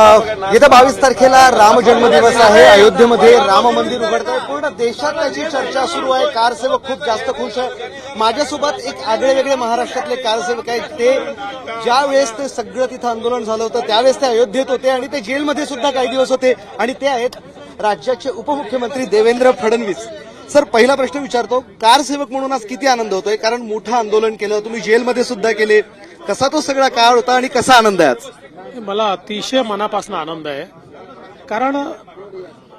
येत्या बावीस तारखेला राम जन्मदिवस आहे. अयोध्येमध्ये राम मंदिर उघडत आहे. पूर्ण देशात त्याची चर्चा सुरू आहे कारसेवक खूप जास्त खुश आहे. माझ्यासोबत एक आगळे वेगळे महाराष्ट्रातले कारसेवक आहेत. ते ज्या वेळेस ते सगळं तिथं आंदोलन झालं होतं त्यावेळेस ते अयोध्येत होते आणि ते जेलमध्ये सुद्धा काही दिवस होते. आणि ते आहेत राज्याचे उपमुख्यमंत्री देवेंद्र फडणवीस. सर पहिला प्रश्न विचारतो कारसेवक म्हणून आज किती आनंद होतोय? कारण मोठं आंदोलन केलं तुम्ही जेलमध्ये सुद्धा केले. कसा तो सगळा काळ होता आणि कसा आनंद आहे आज? मला अतिशय मनापासून आनंद आहे. कारण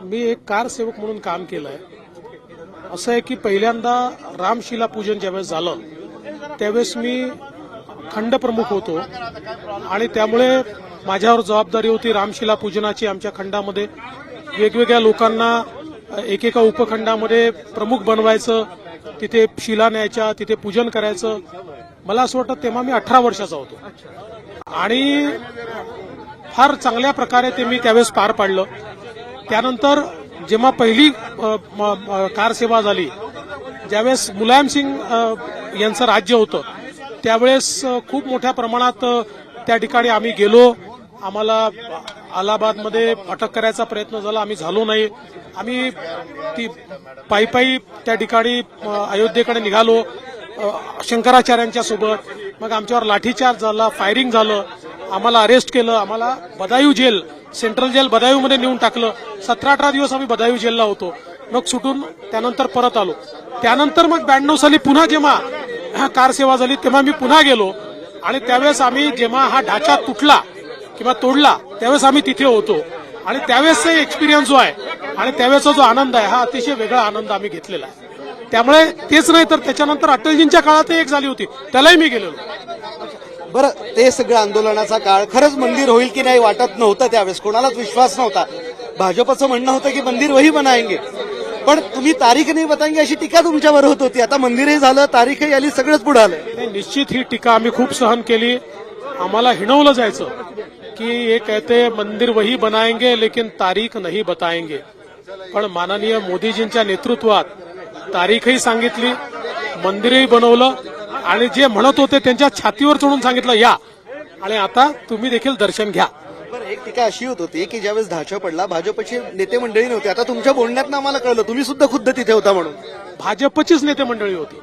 मी एक कारसेवक म्हणून काम केलं आहे असं आहे की पहिल्यांदा रामशिला पूजन ज्यावेळेस झालं त्यावेळेस मी खंड प्रमुख होतो. आणि त्यामुळे माझ्यावर जबाबदारी होती रामशिला पूजनाची आमच्या खंडामध्ये वेगवेगळ्या लोकांना एकेका उपखंडामध्ये प्रमुख बनवायचं तिथे शिला न्यायच्या तिथे पूजन करायचं. मला असं वाटतं तेव्हा मी अठरा वर्षाचा होतो. आणि फार चांगल्या प्रकारे ते मी त्यावेळेस पार पाडलं. त्यानंतर जेव्हा पहिली कार म- झाली ज्यावेळेस मुलायम सिंग यांचं राज्य होतं त्यावेळेस खूप मोठ्या प्रमाणात त्या ठिकाणी आम्ही गेलो. आम्हाला अलाहाबादमध्ये अटक करायचा प्रयत्न झाला. आम्ही झालो नाही. आम्ही ती पायी पायी त्या ठिकाणी अयोध्येकडे निघालो. शंकराचार्यांच्या सोबत. मग आमच्यावर लाठीचार्ज झाला फायरिंग झालं. आम्हाला अरेस्ट केलं. आम्हाला बदायू जेल सेंट्रल जेल बदायूमध्ये नेऊन टाकलं. सतरा अठरा दिवस आम्ही बदायू जेलला होतो. मग सुटून त्यानंतर परत आलो. त्यानंतर मग ब्याण्णव साली पुन्हा जेव्हा कार सेवा झाली तेव्हा मी पुन्हा गेलो. आणि त्यावेळेस आम्ही जेव्हा हा ढाचा तुटला किंवा तोडला त्यावेळेस आम्ही तिथे होतो. आणि त्यावेळेसचा एक्सपिरियन्स जो आहे आणि त्यावेळेचा जो आनंद आहे हा अतिशय वेगळा आनंद आम्ही घेतलेला आहे. त्यामुळे तेच नाही तर त्याच्यानंतर अटलजींच्या काळात एक झाली होती. त्यालाही मी गेलेलो. बरं ते सगळं आंदोलनाचा काळ खरंच मंदिर होईल की नाही वाटत नव्हतं त्यावेळेस. कोणालाच विश्वास नव्हता. भाजपचं म्हणणं होतं की मंदिर वही बनाएंगे पण तुम्ही तारीख नाही बताएंगे अशी टीका तुमच्यावर होत होती. आता मंदिरही झालं तारीखही आली सगळंच पुढे आलं निश्चित ही टीका आम्ही खूप सहन केली. आम्हाला हिणवलं जायचं की ये कहते मंदिर वही बनाएंगे लेकिन तारीख नहीं बताएंगे पण माननीय मोदीजींच्या नेतृत्वात तारीखही सांगितली मंदिरही बनवलं आणि जे म्हणत होते त्यांच्या छातीवर चढून सांगितलं या. आणि आता तुम्ही देखील दर्शन घ्या. बरं एक टीका अशी होत होती की ज्यावेळेस ढाचा पडला भाजपचे नेते मंडळी नव्हते. आता तुमच्या बोलण्यात आम्हाला कळलं तुम्ही सुद्धा खुद्द तिथे होता म्हणून. भाजपचीच नेते मंडळी होती.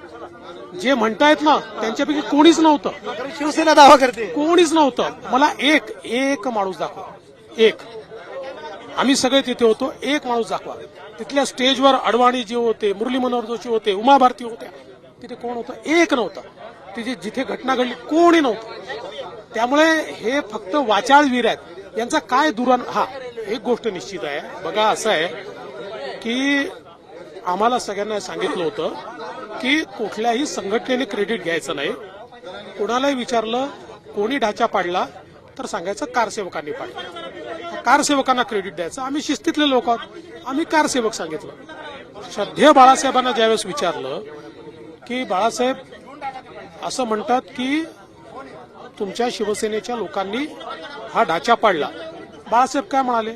जे म्हणतायत ना त्यांच्यापैकी कोणीच नव्हतं. शिवसेना दावा करते. कोणीच नव्हतं. मला एक एक माणूस दाखवा. एक. आम्ही सगळे तिथे होतो. एक माणूस दाखवा. तिथल्या स्टेजवर अडवाणी जे होते मुरली मनोहर जोशी होते उमा भारती होत्या तिथे कोण होतं? एक नव्हतं. तिथे जिथे घटना घडली कोणी नव्हतं. त्यामुळे हे फक्त वाचाळवीर आहेत. यांचा काय दुरण हा एक गोष्ट निश्चित आहे. बघा असं आहे की आम्हाला सगळ्यांना सांगितलं होतं की कुठल्याही संघटनेने क्रेडिट घ्यायचं नाही. कोणालाही विचारलं कोणी ढाचा पाडला तर सांगायचं कारसेवकांनी पाडला. कारसेवकांना क्रेडिट द्यायचं. आम्ही शिस्तीतले लोक आहोत. आम्ही कारसेवक सांगितलं. श्रद्धेय बाळासाहेबांना ज्यावेळेस विचारलं की बाळासाहेब असं म्हणतात की तुमच्या शिवसेनेच्या लोकांनी हा ढाचा पाडला. बाळासाहेब काय म्हणाले?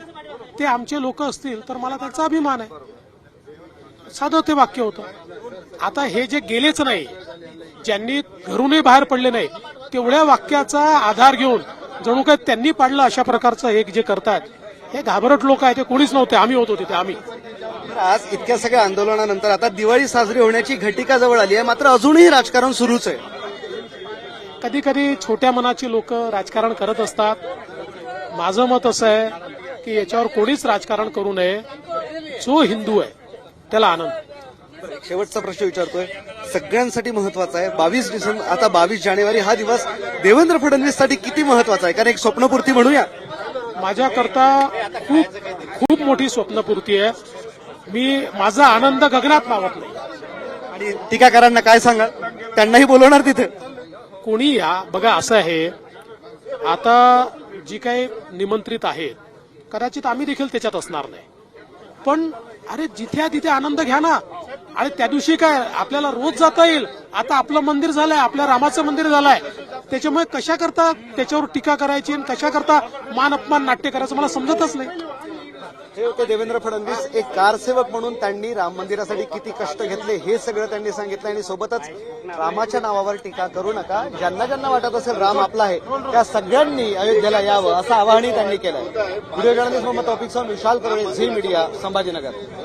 ते आमचे लोक असतील तर मला त्याचा अभिमान आहे. साधं ते वाक्य होतं. आता हे जे गेलेच नाही ज्यांनी घरूनही बाहेर पडले नाही तेवढ्या वाक्याचा आधार घेऊन जणू काय त्यांनी पाडलं अशा प्रकारचं हे जे करतायत हे घाबरट लोक आहेत ते कोणीच नव्हते. आम्ही होतो तिथे आम्ही. आज इतक्या सगळ्या आंदोलनानंतर आता दिवाळी साजरी होण्याची घटिका जवळ आली आहे मात्र अजूनही राजकारण सुरूच आहे. कधी कधी छोट्या मनाची लोक राजकारण करत असतात. माझं मत असं आहे की याच्यावर कोणीच राजकारण करू नये. जो हिंदू आहे त्याला आनंद. शेवटचा प्रश्न विचारतोय. सगळ्यांसाठी महत्त्वाचा आहे. बावीस डिसेंबर आता बावीस जानेवारी हा दिवस देवेंद्र फडणवीससाठी किती महत्त्वाचा आहे? कारण एक स्वप्नपूर्ती म्हणूया. माझ्याकरता खूप खूप मोठी स्वप्नपूर्ती आहे. मी माझा आनंद गगनात मावत नाही आणि टीकाकारांना काय सांगाल? त्यांनाही बोलवणार तिथे. कोणी या? बघा असं आहे. आता जी काही निमंत्रित आहेत कदाचित आम्ही देखील त्याच्यात असणार नाही. पण अरे जिथे तिथे आनंद घ्या ना. आणि त्या दिवशी काय आपल्याला रोज जाता येईल. आता आपलं मंदिर झालंय आपल्या रामाचं मंदिर झालंय. त्याच्यामुळे कशा करता त्याच्यावर टीका करायची आणि कशा करता मान अपमान नाट्य करायचं मला समजतच नाही. हे होते देवेंद्र फडणवीस एक कारसेवक म्हणून त्यांनी राम मंदिरासाठी किती कष्ट घेतले हे सगळं त्यांनी सांगितलं आणि सोबतच रामाच्या नावावर टीका करू नका. ज्यांना ज्यांना वाटत असेल राम आपला आहे त्या सगळ्यांनी अयोध्येला यावं असं आवाहनही त्यांनी केलं video journalist Mohammad Taufiq Vishal Karole Zee media Sambhajinagar.